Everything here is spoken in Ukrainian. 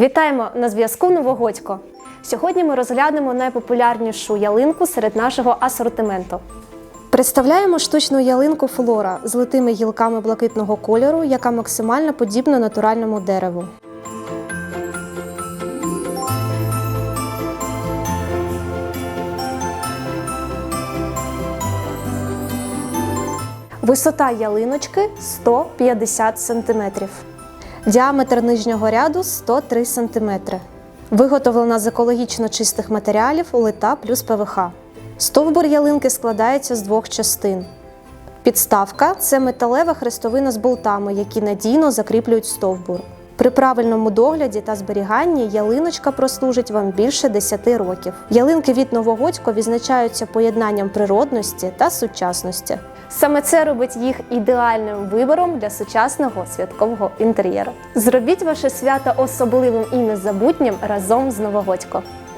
Вітаємо на зв'язку Новогодько. Сьогодні ми розглянемо найпопулярнішу ялинку серед нашого асортименту. Представляємо штучну ялинку Флора з литими гілками блакитного кольору, яка максимально подібна натуральному дереву. Висота ялиночки 150 см. Діаметр нижнього ряду 103 см. Виготовлена з екологічно чистих матеріалів лита плюс ПВХ. Стовбур ялинки складається з двох частин. Підставка це металева хрестовина з болтами, які надійно закріплюють стовбур. При правильному догляді та зберіганні ялиночка прослужить вам більше 10 років. Ялинки від Новогодько відзначаються поєднанням природності та сучасності. Саме це робить їх ідеальним вибором для сучасного святкового інтер'єру. Зробіть ваше свято особливим і незабутнім разом з Новогодько.